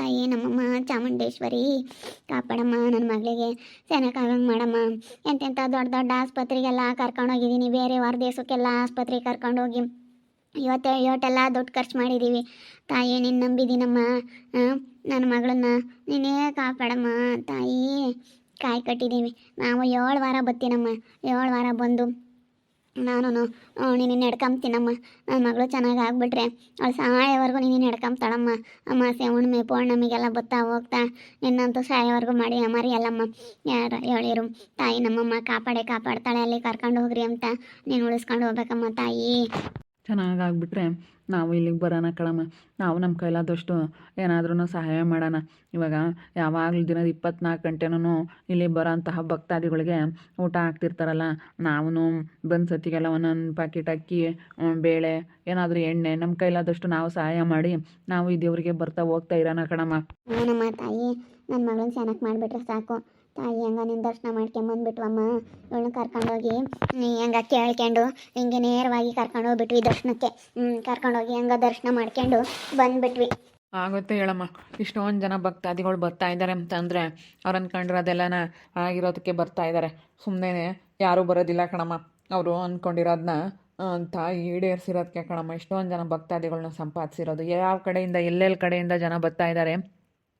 ತಾಯಿ, ನಮ್ಮಮ್ಮ, ಚಾಮುಂಡೇಶ್ವರಿ, ಕಾಪಾಡಮ್ಮ ನನ್ನ ಮಗಳಿಗೆ ಸೆನಕಾಗಂಗೆ ಮಾಡಮ್ಮ. ಎಂತೆಂಥ ದೊಡ್ಡ ದೊಡ್ಡ ಆಸ್ಪತ್ರೆಗೆಲ್ಲ ಕರ್ಕೊಂಡೋಗಿದ್ದೀನಿ ಬೇರೆ ಹೊರ ದೇಶಕ್ಕೆಲ್ಲ ಆಸ್ಪತ್ರೆಗೆ ಕರ್ಕೊಂಡೋಗಿ ಇವತ್ತೆ ಇವತ್ತೆಲ್ಲ ದುಡ್ಡು ಖರ್ಚು ಮಾಡಿದ್ದೀವಿ ತಾಯಿ ನಿನ್ನ ನಂಬಿದ್ದೀನಮ್ಮ ನನ್ನ ಮಗಳನ್ನ ನೀನೇ ಕಾಪಾಡಮ್ಮ ತಾಯಿ. ಕಾಯಿ ಕಟ್ಟಿದ್ದೀವಿ ನಾವು ಏಳು ವಾರ ಬತ್ತೀನಮ್ಮ. ಏಳು ವಾರ ಬಂದು ನಾನು ನೀನು ನಡ್ಕೊಂತೀನಮ್ಮ ನನ್ನ ಮಗಳು ಚೆನ್ನಾಗಿ ಆಗ್ಬಿಟ್ರೆ ಅವಳು ಸಾಯವರೆಗೂ ನೀನು ನಡ್ಕೊಂತಾಳಮ್ಮ ಅಮಾಸೆ ಹುಣ್ಣಿಮೆ, ಪೌರ್ಣಮಿಗೆಲ್ಲ ಬತ್ತಾ ಹೋಗ್ತಾ ನಿನ್ನಂತೂ ಸಾಯವರೆಗೂ ಮಾಡಿ ಮರಿಯಲ್ಲಮ್ಮ. ಯಾರು ಹೇಳಿರು ತಾಯಿ ನಮ್ಮಮ್ಮ ಕಾಪಾಡೆ, ಕಾಪಾಡ್ತಾಳೆ, ಅಲ್ಲಿ ಕರ್ಕೊಂಡು ಹೋಗ್ರಿ ಅಂತ ನೀನು ಉಳಿಸ್ಕೊಂಡು ಹೋಗ್ಬೇಕಮ್ಮ ತಾಯಿ. ಚೆನ್ನಾಗಾಗ್ಬಿಟ್ರೆ ನಾವು ಇಲ್ಲಿಗೆ ಬರೋಣ ಕಣಮ್ಮ. ನಾವು ನಮ್ಮ ಕೈಲಾದಷ್ಟು ಏನಾದ್ರೂ ಸಹಾಯ ಮಾಡೋಣ. ಇವಾಗ ಯಾವಾಗಲೂ ದಿನದ ಇಪ್ಪತ್ನಾಲ್ಕು ಗಂಟೆನೂ ಇಲ್ಲಿ ಬರೋಂತಹ ಭಕ್ತಾದಿಗಳಿಗೆ ಊಟ ಹಾಕ್ತಿರ್ತಾರಲ್ಲ ನಾವು ಬಂದ ಸತಿಗೆಲ್ಲ ಒಂದೊಂದು ಪ್ಯಾಕೆಟ್ ಅಕ್ಕಿ ಬೇಳೆ, ಏನಾದರೂ ಎಣ್ಣೆ ನಮ್ಮ ಕೈಲಾದಷ್ಟು ನಾವು ಸಹಾಯ ಮಾಡಿ ನಾವು ದೇವರಿಗೆ ಬರ್ತಾ ಹೋಗ್ತಾ ಇರೋಣ ಕಣಮ್ಮ. ನಮ್ಮ ತಾಯಿ ನನ್ನ ಮಗಳನ್ನ ಚೆನ್ನಾಗಿ ಮಾಡಿಬಿಟ್ರೆ ಸಾಕು. ತಾಯಿ ಹೆಂಗ ನಿನ್ನ ದರ್ಶನ ಮಾಡ್ಕೊಂಬಂದ್ಬಿಟ್ವಮ್ಮ? ಇವಳನ್ನ ಕರ್ಕೊಂಡೋಗಿ ಹಂಗ ಕೇಳ್ಕೊಂಡು, ಹಿಂಗೆ ನೇರವಾಗಿ ಕರ್ಕೊಂಡೋಗ್ಬಿಟ್ವಿ ದರ್ಶನಕ್ಕೆ. ಕರ್ಕೊಂಡೋಗಿ ಹೆಂಗ ದರ್ಶನ ಮಾಡ್ಕೊಂಡು ಬಂದ್ಬಿಟ್ವಿ. ಆಗುತ್ತೆ ಹೇಳಮ್ಮ. ಇಷ್ಟೊಂದು ಜನ ಭಕ್ತಾದಿಗಳು ಬರ್ತಾ ಇದ್ದಾರೆ ಅಂತಂದರೆ, ಅವ್ರು ಅಂದ್ಕೊಂಡಿರೋದೆಲ್ಲನ ಆಗಿರೋದಕ್ಕೆ ಬರ್ತಾ ಇದ್ದಾರೆ ಸುಮ್ಮನೆ ಯಾರೂ ಬರೋದಿಲ್ಲ ಕಣಮ್ಮ. ಅವರು ಅಂದ್ಕೊಂಡಿರೋದನ್ನ ತಾಯಿ ಈಡೇರಿಸಿರೋದಕ್ಕೆ ಕಣಮ್ಮ. ಇಷ್ಟೊಂದು ಜನ ಭಕ್ತಾದಿಗಳನ್ನ ಸಂಪಾದಿಸಿರೋದು. ಯಾವ ಕಡೆಯಿಂದ ಎಲ್ಲೆಲ್ಲಿ ಕಡೆಯಿಂದ ಜನ ಬರ್ತಾ ಇದ್ದಾರೆ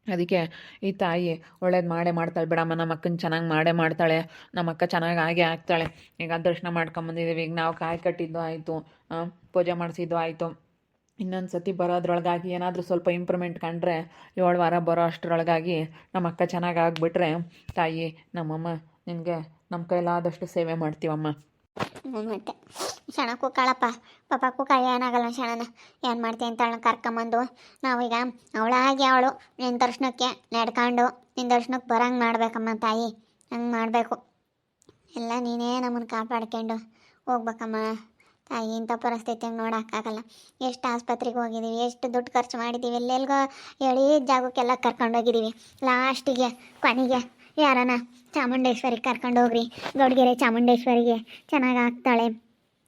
ಅದಕ್ಕೆ, ಈ ತಾಯಿ ಒಳ್ಳೇದು ಮಾಡೇ ಮಾಡ್ತಾಳೆ ಬಿಡಮ್ಮ, ನಮ್ಮ ಅಕ್ಕನ ಚೆನ್ನಾಗಿ ಮಾಡೇ ಮಾಡ್ತಾಳೆ, ನಮ್ಮ ಅಕ್ಕ ಚೆನ್ನಾಗಿ ಆಗೇ ಆಗ್ತಾಳೆ. ಈಗ ದರ್ಶನ ಮಾಡ್ಕೊಂಬಂದಿದ್ದೀವಿ ಈಗ ನಾವು ಕಾಯಿ ಕಟ್ಟಿದ್ದು ಆಯಿತು ಪೂಜೆ ಮಾಡಿಸಿದ್ದು ಆಯಿತು. ಇನ್ನೊಂದು ಸತಿ ಬರೋದ್ರೊಳಗಾಗಿ ಏನಾದರೂ ಸ್ವಲ್ಪ ಇಂಪ್ರೂವ್ಮೆಂಟ್ ಕಂಡ್ರೆ ಏಳು ವಾರ ಬರೋ ಅಷ್ಟರೊಳಗಾಗಿ ನಮ್ಮ ಅಕ್ಕ ಚೆನ್ನಾಗಿ ಆಗಿಬಿಟ್ರೆ, ತಾಯಿ, ನಮ್ಮಮ್ಮ, ನಿನಗೆ ನಮ್ಮ ಕೈಲಾದಷ್ಟು ಸೇವೆ ಮಾಡ್ತೀವಮ್ಮ. ಮತ್ತೆ ಶಣ ಕೂಕಾಳಪ್ಪ. ಪಾಪ ಕೂಕಾಳ ಏನಾಗಲ್ಲ ಶಣನ ಏನು ಮಾಡ್ತೀನಿ ಅಂತ ಅವಳನ್ನ ಕರ್ಕೊಂಬಂದು. ನಾವೀಗ ಅವಳಾಗಿ ಅವಳು. ನಿನ್ನ ದರ್ಶನಕ್ಕೆ ನಡ್ಕೊಂಡು ನಿನ್ನ ದರ್ಶನಕ್ಕೆ ಬರಂಗೆ ಮಾಡ್ಬೇಕಮ್ಮ ತಾಯಿ. ಹಂಗೆ ಮಾಡಬೇಕು. ಎಲ್ಲ ನೀನೇ ನಮ್ಮನ್ನು ಕಾಪಾಡ್ಕೊಂಡು ಹೋಗ್ಬೇಕಮ್ಮ. ತಾಯಿ, ಇಂಥ ಪರಿಸ್ಥಿತಿ ನೋಡೋಕ್ಕಾಗಲ್ಲ ಎಷ್ಟು ಆಸ್ಪತ್ರೆಗೆ ಹೋಗಿದ್ದೀವಿ ಎಷ್ಟು ದುಡ್ಡು ಖರ್ಚು ಮಾಡಿದ್ದೀವಿ ಎಲ್ಲೆಲ್ಗೋ ಎಳೀ ಜಾಗಕ್ಕೆಲ್ಲ ಕರ್ಕೊಂಡೋಗಿದ್ದೀವಿ ಲಾಸ್ಟಿಗೆ, ಕೊನೆಗೆ. ಯಾರನ? ಚಾಮುಂಡೇಶ್ವರಿಗೆ ಕರ್ಕೊಂಡು ಹೋಗ್ರಿ. ಗೌಡಗೆರೆ ಚಾಮುಂಡೇಶ್ವರಿಗೆ. ಚೆನ್ನಾಗಿ ಆಗ್ತಾಳೆ.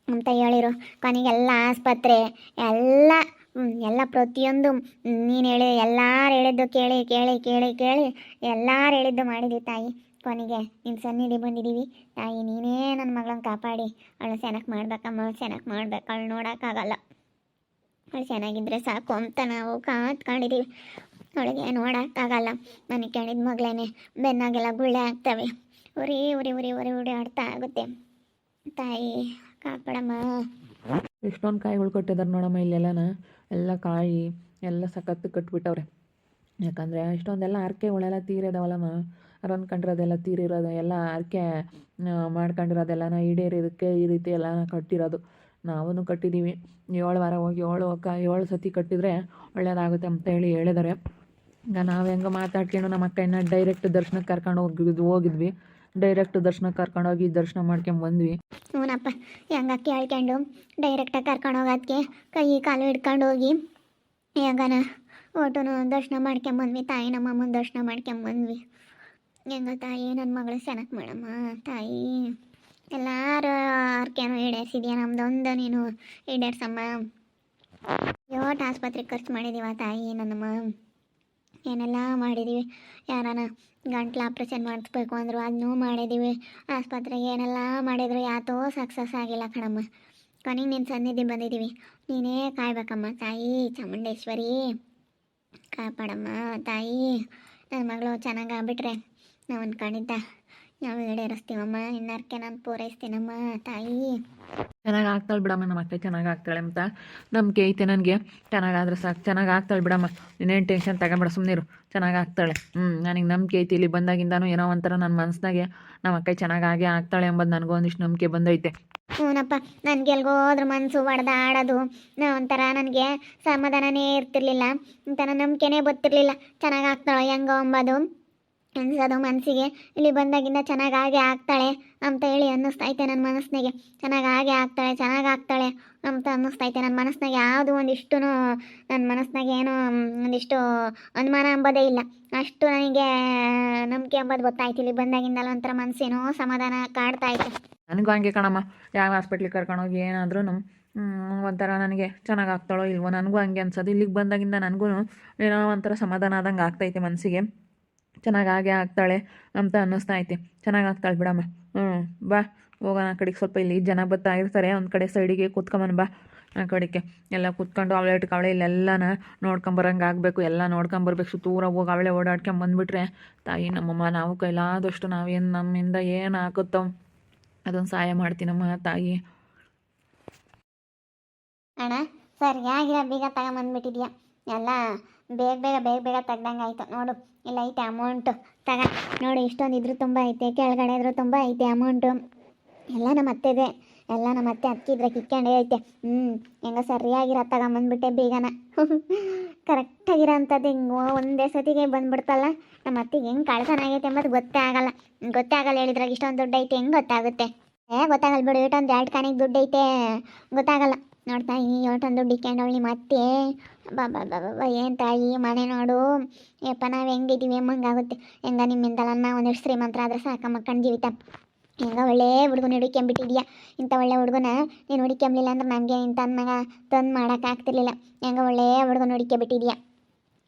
ಅಂತ ಹೇಳಿರು. ಕೊನೆಗೆಲ್ಲ ಆಸ್ಪತ್ರೆ, ಎಲ್ಲ ಎಲ್ಲ ಪ್ರತಿಯೊಂದು ನೀನು ಹೇಳಿ, ಎಲ್ಲರೂ ಹೇಳಿದ್ದು ಕೇಳಿ ಕೇಳಿ ಕೇಳಿ ಕೇಳಿ, ಎಲ್ಲರೂ ಹೇಳಿದ್ದು ಮಾಡಿದ್ವಿ ತಾಯಿ. ಕೊನೆಗೆ ನಿನ್ನ ಸನ್ನಿಧಿ ಬಂದಿದ್ದೀವಿ ತಾಯಿ, ನೀನೇ ನನ್ನ ಮಗಳನ್ನ ಕಾಪಾಡಿ. ಅವಳು ಚೆನ್ನಾಗಿ ಮಾಡ್ಬೇಕಮ್ಮ ಅವಳು ಚೆನ್ನಾಗಿ ಮಾಡ್ಬೇಕು. ಅವಳು ನೋಡೋಕ್ಕಾಗಲ್ಲ. ಅವಳು ಚೆನ್ನಾಗಿದ್ದರೆ ಸಾಕು ಅಂತ ನಾವು ಕಾತ್ಕೊಂಡಿದ್ದೀವಿ ಅವಳಿಗೆ ನೋಡೋಕ್ಕಾಗಲ್ಲ ನನಗೆ ಕೇಳಿದ ಮಗಳೇನೆ, ಬೆನ್ನಾಗೆಲ್ಲ ಗುಳ್ಳೆ ಆಗ್ತವೆ. ಉರಿ ಉರಿ ಉರಿ ಉರಿ ಉರಿ ಆಡ್ತಾ ಆಗುತ್ತೆ. ತಾಯಿ, ಕಾಪಾಡಮ್ಮ. ಎಷ್ಟೊಂದು ಕಾಯಿಗಳು ಕಟ್ಟಿದಾರೆ ನೋಡಮ್ಮ ಇಲ್ಲೆಲ್ಲನ? ಎಲ್ಲ ಕಾಯಿ, ಎಲ್ಲ ಸಖತ್ತು ಕಟ್ಬಿಟ್ಟವ್ರೆ. ಯಾಕಂದರೆ ಇಷ್ಟೊಂದೆಲ್ಲ ಹರಕೆಗಳೆಲ್ಲ ತೀರಿದಾವಲ್ಲಮ್ಮ. ರನ್ ಕಂಡಿರೋದೆಲ್ಲ ತೀರಿರೋದು, ಎಲ್ಲ ಹರಕೆ ಮಾಡ್ಕೊಂಡಿರೋದೆಲ್ಲನ ಈಡೇರಿದಕ್ಕೆ ಈ ರೀತಿ ಎಲ್ಲ ಕಟ್ಟಿರೋದು. ನಾವೂ ಕಟ್ಟಿದ್ದೀವಿ ಏಳು ವಾರ ಹೋಗಿ, ಏಳು ಕ, ಏಳು ಸತಿ ಕಟ್ಟಿದರೆ ಒಳ್ಳೆಯದಾಗುತ್ತೆ ಅಂತ ಹೇಳಿ ಹೇಳಿದ್ದಾರೆ. ಈಗ ನಾವು ಹೆಂಗೆ ಮಾತಾಡ್ಕೊಂಡು ನಮ್ಮ ಅಕ್ಕನ ಡೈರೆಕ್ಟ್ ದರ್ಶನಕ್ಕೆ ಕರ್ಕೊಂಡು ಹೋಗಿದ್ವಿ. ಹೋಗಿದ್ವಿ ಡೈರೆಕ್ಟ್ ದರ್ಶನಕ್ಕೆ ಕರ್ಕೊಂಡೋಗಿ ದರ್ಶನ ಮಾಡ್ಕೊಂಡ್ ಬಂದ್ವಿ. ಹ್ಞೂನಪ್ಪ ಹೆಂಗ ಕೇಳ್ಕೊಂಡು ಡೈರೆಕ್ಟಾಗಿ ಕರ್ಕೊಂಡು ಹೋಗೋದಕ್ಕೆ ಕೈ ಕಾಲು ಹಿಡ್ಕೊಂಡು ಹೋಗಿ ಹೆಂಗನ ಓಟೋನು ದರ್ಶನ ಮಾಡ್ಕೊಂಬಂದ್ವಿ ತಾಯಿ ನಮ್ಮ ಅಮ್ಮನ ದರ್ಶನ ಮಾಡ್ಕೊಂಬಂದ್ವಿ ಹೆಂಗ ತಾಯಿ ನನ್ನ ಮಗಳು ಚೆನ್ನಾಗಿ ಮಾಡಮ್ಮ ತಾಯಿ. ಎಲ್ಲಾರ ಅರ್ಕೆನೂ ಈಡೇರಿಸಿದ್ಯಾ ನಮ್ದೊಂದು ನೀನು ಈಡೇರ್ಸಮ್ಮ. ಯೋಟ್ ಆಸ್ಪತ್ರೆಗೆ ಖರ್ಚು ಮಾಡಿದೀವ ತಾಯಿ ನನ್ನಮ್ಮ. ಏನೆಲ್ಲ ಮಾಡಿದ್ದೀವಿ ಯಾರನ ಗಂಟ್ಲು ಆಪ್ರೇಷನ್ ಮಾಡಿಸ್ಬೇಕು ಅಂದರು ಅದನ್ನೂ ಮಾಡಿದ್ದೀವಿ ಆಸ್ಪತ್ರೆಗೆ ಏನೆಲ್ಲ ಮಾಡಿದ್ರು ಯಾತೋ ಸಕ್ಸಸ್ ಆಗಿಲ್ಲ ಕಣಮ್ಮ. ಕೊನೆಗೆ ನಿನ್ನ ಸನ್ನಿಧಿ ಬಂದಿದ್ದೀವಿ ನೀನೇ ಕಾಯ್ಬೇಕಮ್ಮ. ತಾಯಿ ಚಾಮುಂಡೇಶ್ವರಿ. ಕಾಪಾಡಮ್ಮ ತಾಯಿ. ನನ್ನ ಮಗಳು ಚೆನ್ನಾಗಿ ಆಗ್ಬಿಟ್ರೆ ನಾವು ಅನ್ಕೊಂಡಿದ್ದ ನಾವು ಈಡೇರಿಸ್ತೀವಮ್ಮ ಇನ್ನಾರ್ಕೆ ನಾನು ಪೂರೈಸ್ತೀನಮ್ಮ ತಾಯಿ. ಚೆನ್ನಾಗಿ ಆಗ್ತಾಳೆ ಬಿಡಮ್ಮ ನಮ್ಮ ಅತ್ತೆ ಚೆನ್ನಾಗಿ ಆಗ್ತಾಳೆ ಅಂತ. ನಂಬಿಕೆ ಐತೆ ನನಗೆ. ಚೆನ್ನಾಗಾದ್ರೆ ಸಾಕು. ಚೆನ್ನಾಗಿ ಆಗ್ತಾಳೆ ಬಿಡಮ್ಮ. ನೀನೇನು ಟೆನ್ಷನ್ ತಗೊಂಬೇಡ ಸುಮ್ಮನಿರು ಚೆನ್ನಾಗಿ ಆಗ್ತಾಳೆ ಹ್ಞೂ ನನಗೆ ನಂಬಿಕೆ ಐತಿ. ಇಲ್ಲಿ ಬಂದಾಗಿಂದನೂ ಏನೋ ಒಂಥರ ನನ್ನ ಮನಸ್ಸಿನಾಗೆ ನಮ್ಮ ಅಕ್ಕ ಚೆನ್ನಾಗಿ ಆಗೇ ಆಗ್ತಾಳೆ ಎಂಬುದು ನನಗೂ ಒಂದಿಷ್ಟು ನಂಬಿಕೆ ಬಂದೈತೆ. ಹ್ಞೂನಪ್ಪ ನನಗೆ ಎಲ್ಗೋದ್ರ ಮನಸ್ಸು ಹೊಡೆದಾಡೋದು ಒಂಥರ ನನಗೆ ಸಮಾಧಾನನೇ ಇರ್ತಿರ್ಲಿಲ್ಲ. ಒಂಥರ ನಂಬಿಕೆನೇ ಗೊತ್ತಿರಲಿಲ್ಲ ಚೆನ್ನಾಗಿ ಆಗ್ತಾಳೆ ಹೆಂಗೋ ಅಂಬೋದು. ಅನ್ಸೋದು ಮನಸ್ಸಿಗೆ, ಇಲ್ಲಿ ಬಂದಾಗಿಂದ ಚೆನ್ನಾಗಿ ಆಗೇ ಆಗ್ತಾಳೆ ಅಂತ ಹೇಳಿ ಅನ್ನಿಸ್ತೈತೆ ನನ್ನ ಮನಸ್ಸಿನಾಗೆ ಚೆನ್ನಾಗಿ ಆಗೇ ಆಗ್ತಾಳೆ, ಚೆನ್ನಾಗಿ ಆಗ್ತಾಳೆ ಅಂತ ಅನ್ನಿಸ್ತೈತೆ ನನ್ನ ಮನಸ್ಸಿನಾಗೆ ಯಾವುದು ಒಂದಿಷ್ಟು ನನ್ನ ಮನಸ್ಸಿನಾಗೆ ಏನೋ ಒಂದಿಷ್ಟು ಅನುಮಾನ ಅಂಬೋದೇ ಇಲ್ಲ. ಅಷ್ಟು ನನಗೆ ನಂಬಿಕೆ ಅಂಬೋದು ಗೊತ್ತಾಯ್ತು. ಇಲ್ಲಿ ಬಂದಾಗಿಂದಲ್ಲ ಒಂಥರ ಮನಸ್ಸೇನೋ ಸಮಾಧಾನ ಕಾಡ್ತಾ ಇತ್ತು ನನಗೂ ಹಂಗೆ ಕಣಮ್ಮ. ಯಾವ ಹಾಸ್ಪಿಟ್ಲಿಗೆ ಕರ್ಕೊಂಡೋಗಿ ಏನಾದ್ರೂ ಒಂಥರ ನನಗೆ ಚೆನ್ನಾಗಿ ಆಗ್ತಾಳೋ ಇಲ್ವೋ, ನನಗೂ ಹಂಗೆ ಅನ್ಸೋದು. ಇಲ್ಲಿಗೆ ಬಂದಾಗಿಂದ ನನಗೂ ಏನೋ ಒಂಥರ ಸಮಾಧಾನ ಆದಂಗೆ ಆಗ್ತೈತೆ ಮನಸ್ಸಿಗೆ. ಚೆನ್ನಾಗಿ ಹಾಗೆ ಆಗ್ತಾಳೆ ಅಂತ ಅನ್ನಿಸ್ತಾ ಐತೆ. ಚೆನ್ನಾಗಿ ಆಗ್ತಾಳೆ ಬಿಡಮ್ಮ. ಹ್ಞೂ ಬಾ. ಹೋಗೋಣ ಆ ಕಡೆಗೆ ಸ್ವಲ್ಪ ಇಲ್ಲಿ ಜನ ಬರ್ತಾ ಇರ್ತಾರೆ. ಒಂದು ಕಡೆ ಸೈಡಿಗೆ ಕೂತ್ಕೊಂಬನ್ ಬಾ. ಆ ಕಡೆಗೆ. ಎಲ್ಲ ಕೂತ್ಕೊಂಡು ಅವಳೆ ಅವಳೆ ಇಲ್ಲೆಲ್ಲನ ನೋಡ್ಕೊಂಬರಂಗೆ ಆಗಬೇಕು. ಎಲ್ಲ ನೋಡ್ಕೊಂಬರ್ಬೇಕು ಸುತ್ತೂರ ಹೋಗಿ ಅವಳೆ ಓಡಾಡ್ಕೊಂಬಂದ್ಬಿಟ್ರೆ ತಾಯಿ ನಮ್ಮಮ್ಮ ನಾವು ಕೈಲಾದಷ್ಟು ನಾವೇನು ನಮ್ಮಿಂದ ಏನು ಆಗುತ್ತೋ ಅದೊಂದು ಸಹಾಯ ಮಾಡ್ತೀನಮ್ಮ ತಾಯಿ. ಅಣ್ಣ, ಸರಿಯಾಗಿರೋ ಬೀಗ ತಗೊಂಬಂದ್ಬಿಟ್ಟಿದ್ಯಾ? ಎಲ್ಲ ಬೇಗ ಬೇಗ ಬೇಗ ಬೇಗ ತೆಗ್ದಂಗೆ ಆಯಿತು. ನೋಡು, ಇಲ್ಲ ಐತೆ ಅಮೌಂಟು ತಗ, ನೋಡು, ಇಷ್ಟೊಂದು ಇದ್ರೂ ತುಂಬ ಐತೆ, ಕೆಳಗಡೆ ಇದ್ರೂ ತುಂಬ ಐತೆ ಅಮೌಂಟು ಎಲ್ಲ ನಮ್ಮ ಅತ್ತೆದೆ ಎಲ್ಲ ನಮ್ಮ ಅತ್ತೆ ಅಕ್ಕಿದ್ರೆ ಕಿತ್ಕೊಂಡೇ ಐತೆ. ಹ್ಞೂ ಹೆಂಗ ಸರಿಯಾಗಿರೋ ತಗೊಂಬಂದ್ಬಿಟ್ಟೆ ಬೀಗನ. ಕರೆಕ್ಟಾಗಿರೋ ಅಂಥದ್ದು ಹಿಂಗೆ ಒಂದೇ ಸತಿಗೆ ಬಂದ್ಬಿಡ್ತಲ್ಲ. ನಮ್ಮ ಅತ್ತಿಗೆ ಹೆಂಗೆ ಕಳ್ತನ ಆಗೈತೆ ಎಂಬುದು ಗೊತ್ತೇ ಆಗಲ್ಲ. ಗೊತ್ತೇ ಆಗಲ್ಲ ಹೇಳಿದ್ರಾಗ ಇಷ್ಟೊಂದು ದುಡ್ಡು ಐತೆ ಹೆಂಗೆ ಗೊತ್ತಾಗುತ್ತೆ? ಏ, ಗೊತ್ತಾಗಲ್ಲ ಬಿಡು, ಇಷ್ಟೊಂದು ಎರಡು ಕಾಣಿಗೆ ದುಡ್ಡು ಐತೆ ಗೊತ್ತಾಗಲ್ಲ. ನೋಡ್ತಾ ಈ ಇಷ್ಟೊಂದು ದುಡ್ಡು ಮತ್ತೆ. ಬಾ ಬಾ ಬಾ ಬಾ ಏನು ತಾಯಿ, ಮನೆ ನೋಡು. ಯಪ್ಪ, ನಾವು ಹೆಂಗಿದ್ದೀವಿ ಹೆಂಗಾಗುತ್ತೆ ಹೆಂಗ ನಿಮ್ಮಿಂದಲ್ಲ ಒಂದಿಷ್ಟು ಶ್ರೀಮಂತರ ಆದ್ರೆ ಸಾಕಮ್ಮ, ಕಣ್ ಜೀವಿತ. ಹೆಂಗ ಒಳ್ಳೆ ಹುಡುಗನ ಹುಡುಕ್ಯಂಬಿಟ್ಟಿದ್ಯಾ ಇಂಥ ಒಳ್ಳೆ ಹುಡುಗನ ನೀನು ಹುಡುಕ್ಯಂಬ್ಲಿಲ್ಲ ಅಂದ್ರೆ ನಮಗೆ ಇಂಥ ಅನ್ನಾಗ ತಂದು ಮಾಡೋಕ್ಕಾಗ್ತಿರ್ಲಿಲ್ಲ ಹೆಂಗ ಒಳ್ಳೆ ಹುಡುಗನ ಹುಡುಕೊಂಬಿಟ್ಟಿದ್ಯಾ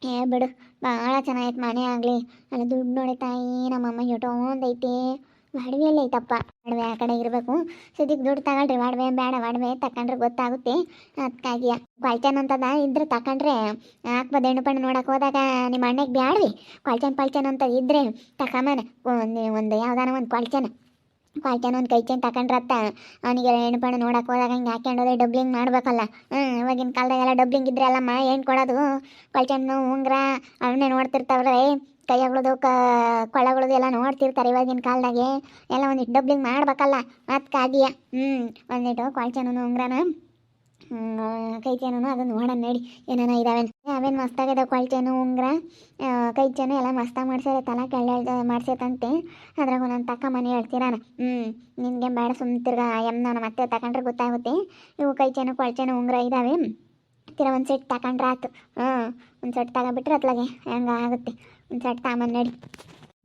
ಏ, ಬಿಡು ಭಾಳ ಚೆನ್ನಾಗೈತೆ ಮನೆ ಆಗಲಿ. ಅಲ್ಲ, ದುಡ್ಡು ನೋಡಿ ತಾಯಿ, ನಮ್ಮಮ್ಮ ಎಷ್ಟೊಂದೈತಿ ಒಡವೆಯಲ್ಲಿ ಐತಪ್ಪ. ಒಡವೆ ಆ ಕಡೆ ಇರಬೇಕು. ಸದ್ಯಕ್ಕೆ ದುಡ್ಡು ತಗೊಳ್ರಿ ಒಡವೆ ಬೇಡ ಒಡವೆ ತಕೊಂಡ್ರೆ ಗೊತ್ತಾಗುತ್ತೆ. ಅದಕ್ಕಾಗಿ ಕ್ವಾಲ್ಚನ್ ಅಂತದ ಇದ್ರೆ ತಕೊಂಡ್ರೆ ಹಾಕ್ಬೋದು ಹೆಣ್ಣು ಪಣ್ಣು ನೋಡಕ್ಕೆ ಹೋದಾಗ ನಿಮ್ಮ ಅಣ್ಣಗೆ ಬ್ಯಾಡ್ವಿ ಕ್ವಾಲ್ಚನ್ ಪಾಲ್ಚನ್ ಅಂತ ಇದ್ರೆ ತಕೊಂಬನ ಒಂದು ಒಂದು ಯಾವ್ದಾನ ಒಂದು ಕ್ವಾಲ್ಚನ್ ಕ್ವಾಲ್ಚನ್ ಒಂದು ಕೈಚನ್ ತಕೊಂಡ್ರತ್ತ ಅವನಿಗೆ ಹೆಣ್ಣು ಪಣ್ಣು ನೋಡಕ್ಕೆ ಹೋದಾಗ ಹಿಂಗೆ ಹಾಕೊಂಡೋದ್ರೆ ಡಬ್ಲಿಂಗ್ ಮಾಡ್ಬೇಕಲ್ಲ. ಹ್ಞೂ ಇವಾಗಿನ ಕಾಲದಾಗೆಲ್ಲ ಡಬ್ಲಿಂಗ್ ಇದ್ರೆ ಅಲ್ಲಮ್ಮ ಏನು ಕೊಡೋದು? ಕ್ವಾಲ್ಚನ್ನು ಉಂಗ್ರ, ಅವನ್ನೇ ನೋಡ್ತಿರ್ತಾವ್ರೆ. ಕೈಯಗಳದು ಕ, ಕೊಳಗಳದು ಎಲ್ಲ ನೋಡ್ತಿರ್ತಾರೆ ಇವಾಗಿನ ಕಾಲದಾಗೆ. ಎಲ್ಲ ಒಂದಿಟ್ಟು ಡಬ್ಲಿಂಗ್ ಮಾಡ್ಬೇಕಲ್ಲ. ಅದಕ್ಕಾಗಿ ಹ್ಞೂ ಒಂದಿಟ್ಟು ಕ್ವಾಲ್ಚನು ಉಂಗ್ರನ ಕೈ ಚೇನು ಅದನ್ನು ನೋಡೋಣ ನೋಡಿ. ಏನೇನೋ ಇದಾವೆ ಅವೇನು ಮಸ್ತಾಗಿದೆ ಕೊಳಚೇನು ಉಂಗ್ರ? ಕೈ ಚೇನು ಎಲ್ಲ ಮಸ್ತಾಗಿ ಮಾಡ್ಸ್ಯಾರ, ತಲೆ ಕೆಳ ಮಾಡ್ಸೈತಂತೆ ಅದ್ರಾಗ ಒಂದೊಂದು ತಕ್ಕ ಮನೆ ಹೇಳ್ತೀರಾನ. ಹ್ಞೂ ನಿನಗೆ ಬೇಡ ಸುಮ್ಮ ತಿರ್ಗಾ ಎಂ ನಾನು ಮತ್ತೆ ತಗೊಂಡ್ರೆ ಗೊತ್ತಾಗುತ್ತೆ. ಇವು ಕೈ ಚೇನು ಕೊಳ್ಚೇನು ಉಂಗ್ರ ಇದ್ದಾವೆ ತಿರ ಒಂದು ಸೆಟ್ ತಗೊಂಡ್ರೆ ಆಯ್ತು ಹ್ಞೂ ಒಂದು ಸೆಟ್ ತಗೊಂಡ್ಬಿಟ್ರೆ ಅತ್ಲಾಗೆ ಹೆಂಗೆ ಆಗುತ್ತೆ. ಒಂದು ಸೆಟ್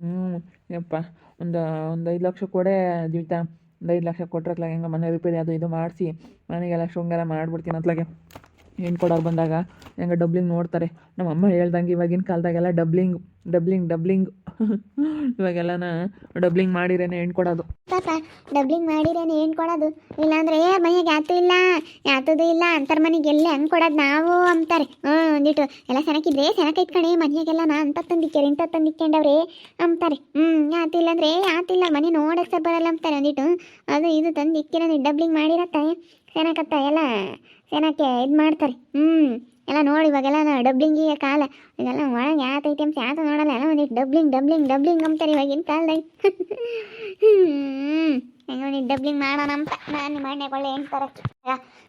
ಹ್ಞೂ ಯಪ್ಪ. ಒಂದು ಒಂದು ಐದು ಲಕ್ಷ ಕೊಡೇ ಜೀವಿತ ಒಂದು ಐದು ಲಕ್ಷ ಕೊಟ್ರಕ್ಲಾಗ ಹೆಂಗೆ ಮನೆ ರಿಪೇರಿ ಅದು ಇದು ಮಾಡಿಸಿ. ಮನೆಗೆಲ್ಲ ಶೃಂಗಾರ ಮಾಡಿಬಿಡ್ತೀನಿ ಅತ್ಲಾಗೆ. ಹೆಣ್ಣು ಕೊಡೋರು ಬಂದಾಗ? ಹೆಂಗೆ ಡಬ್ಲಿಂಗ್ ನೋಡ್ತಾರೆ? ನಮ್ಮ ಅಮ್ಮ ಹೇಳ್ದಂಗೆ ಇವಾಗಿನ ಕಾಲದಾಗೆಲ್ಲ ಡಬ್ಲಿಂಗ್ ಡಬ್ಲಿಂಗ್ ಡಬ್ಲಿಂಗ್ ಇವಾಗೆಲ್ಲನ ಡಬ್ಲಿಂಗ್ ಮಾಡಿರೇನೆ ಹೆಣ್ಣು ಕೊಡೋದು. ಡಬ್ಲಿಂಗ್ ಮಾಡಿರೇನೆ ಏನು ಕೊಡೋದು. ಇಲ್ಲಾಂದ್ರೆ, ಏ, ಮನೆಗೆ ಯಾತು ಇಲ್ಲ ಯಾತದು ಇಲ್ಲ, ಅಂತರ್ ಮನೆಗೆ ಎಲ್ಲಿ ಹಂಗೆ ಕೊಡೋದು ನಾವು? ಅಂತಾರೆ. ಹ್ಞೂ ಒಂದಿಟ್ಟು ಎಲ್ಲ ಸೆನಕಿದ್ರೆ ಸೆನಕ ಇಟ್ಕಣೆ ಮನೆಯಾಗೆಲ್ಲ ನಾ ಅಂತ ತಂದಿಕ್ಕೇರಿ ಇಂಥ ತಂದಿಕ್ಕೊಂಡವ್ರೆ, ಅಂತಾರೆ. ಹ್ಞೂ ಯಾತಿಲ್ಲ ಅಂದರೆ ಯಾತಿಲ್ಲ ಮನೆ ನೋಡಕ್ಕೆ ಬರಲ್ಲ, ಅಂತಾರೆ ಒಂದಿಟ್ಟು ಅದು ಇದು ತಂದು ಇಕ್ಕಿರ ಡಬ್ಲಿಂಗ್ ಮಾಡಿರತ್ತೆ ಸೆನಕತ್ತ ಎಲ್ಲ. ಸೆನಕ್ಕೆ ಇದು ಮಾಡ್ತಾರೆ? ಹ್ಞೂ ಎಲ್ಲ ನೋಡಿ ಇವಾಗೆಲ್ಲ ಡಬ್ಲಿಂಗಿಗೆ ಕಾಲ. ಇದೆಲ್ಲ ಒಳಗೆ ಯಾತೈತೆ ಅಂತ ಯಾತು ನೋಡಲ್ಲ, ಎಲ್ಲ ಒಂದಿಟ್ಟು ಡಬ್ಲಿಂಗ್ ಡಬ್ಲಿಂಗ್ ಡಬ್ಲಿಂಗ್ ಅಂತಾರೆ ಇವಾಗಿನ ಕಾಲದಾಗ ಹೆಂಗೆ ಒಂದಿಟ್ಟು ಡಬ್ಲಿಂಗ್ ಮಾಡೋಣ ಅಂತ ನಾನು ಅಣ್ಣೆ ಒಳ್ಳೆ ತರಕ್ಕೆ.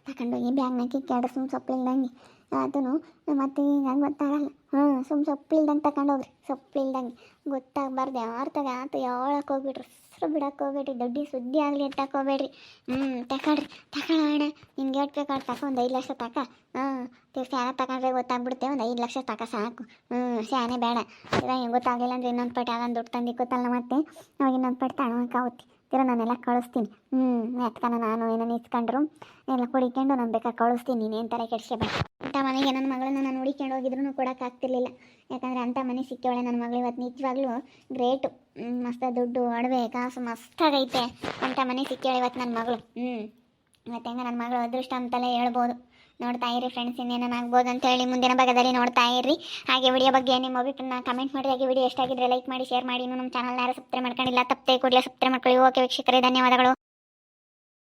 ತಗೊಂಡೋಗಿ ಬ್ಯಾಗ್ನಾಗ ಕಿಕ್ಕಾಡ ಸುಮ್ ಸೊಪ್ಪಿಲ್ದಂಗೆ ಅದನ್ನು ಮತ್ತೆ ಹಿಂಗೆ ಗೊತ್ತಾಗಲ್ಲ. ಹ್ಞೂ, ಸುಮ್ ಸೊಪ್ಪಿಲ್ದಂಗೆ ತಗೊಂಡೋಗ್ರಿ ಸೊಪ್ಪಿಲ್ದಂಗೆ ಗೊತ್ತಾಗಬಾರ್ದು, ಯಾರು ತಗ ಆತ ಯಾಳಕ್ಕೆ ಹೋಗ್ಬಿಟ್ರಿ. ಹೆಸರು ಬಿಡಕ್ಕೆ ಹೋಗ್ಬೇಡ್ರಿ, ದೊಡ್ಡ ಸುದ್ದಿ ಆಗಲಿ ಅಂತ ಹೋಗ್ಬೇಡ್ರಿ. ಹ್ಞೂ ತಗೊಳ್ರಿ ತಗೊಳ್ಳೋಣ ನಿಮ್ಗೆ ಎಷ್ಟು ಬೇಕಾದ್ರೆ ತಗೋ ಒಂದು ಐದು ಲಕ್ಷ ತಕ. ಹಾಂ ಸ್ಯಾನೆ ತಗೊಂಡ್ರೆ ಗೊತ್ತಾಗ್ಬಿಡುತ್ತೆ, ಒಂದು ಐದು ಲಕ್ಷ ತಕ ಸಾಕು. ಹ್ಞೂ ಸ್ಯಾನೆ ಬೇಡ. ಇವಾಗ ಗೊತ್ತಾಗಲಿಲ್ಲ ಅಂದ್ರೆ ಇನ್ನೊಂದು ಪಟ್ಟಿ ಅದೊಂದು ದುಡ್ಡು ತಂದು ಗೊತ್ತಲ್ಲ ಮತ್ತೆ. ಅವಾಗ ಇನ್ನೊಂದು ಪಟ್ಟಿ ತಗೊಳಕ್ಕಾಗುತ್ತೆ ತಿರ ನಾನೆಲ್ಲ ಕಳಿಸ್ತೀನಿ. ಹ್ಞೂ ಎತ್ಕನ ನಾನು ಏನೇನು ಇಸ್ಕೊಂಡ್ರು ಎಲ್ಲ ಕುಡಿಕೊಂಡು ನಾನು ಬೇಕಾ ಕಳಿಸ್ತೀನಿ. ನೀನೇನು ಥರ ಕೆಡ್ಸ್ಕೊಬೇಡ ಅಂಥ ಮನೆಗೆ ನನ್ನ ಮಗಳನ್ನ ನಾನು ಹುಡಿಕೊಂಡು ಹೋಗಿದ್ರು ಕೊಡೋಕ್ಕಾಗ್ತಿರ್ಲಿಲ್ಲ ಯಾಕಂದರೆ ಅಂಥ ಮನೆ ಸಿಕ್ಕವಳೆ ನನ್ನ ಮಗಳು. ಇವತ್ತು ನಿಜವಾಗ್ಲೂ ಗ್ರೇಟು ಮಸ್ತ ದುಡ್ಡು, ಒಡವೆ, ಕಾಸು ಮಸ್ತಾಗೈತೆ ಅಂಥ ಮನೆ ಸಿಕ್ಕವಳೆ ಇವತ್ತು ನನ್ನ ಮಗಳು. ಹ್ಞೂ ಇವತ್ತು ಹೆಂಗ ನನ್ನ ಮಗಳು ಅದೃಷ್ಟ ಅಂತಲೇ ಹೇಳ್ಬೋದು. ನೋಡ್ತಾ ಇರಿ ಫ್ರೆಂಡ್ಸ್ ಇನ್ನೇನು ಆಗ್ಬೋದು ಅಂತ ಹೇಳಿ ಮುಂದಿನ ಭಾಗದಲ್ಲಿ ನೋಡ್ತಾ ಇರಿ. ಹಾಗೆ ವಿಡಿಯೋ ಬಗ್ಗೆ ನಿಮ್ಮ ಅಭಿಪ್ರಾಯ ಕಮೆಂಟ್ ಮಾಡಿ ಹಾಗೆ ವಿಡಿಯೋ ಎಷ್ಟಾಗಿದ್ರೆ ಲೈಕ್ ಮಾಡಿ ಶೇರ್ ಮಾಡಿ. ಇನ್ನೂ ನಮ್ಮ ಚಾನಲ್ನ ಯಾರು ಸಬ್ಸ್ಕ್ರೈಬ್ ಮಾಡ್ಕೊಂಡಿಲ್ಲ, ತಪ್ಪದೆ ಕೂಡಲೇ ಸಬ್ಸ್ಕ್ರೈಬ್ ಮಾಡ್ಕೊಳ್ಳಿ. ಓಕೆ ವೀಕ್ಷಕರೇ, ಧನ್ಯವಾದಗಳು.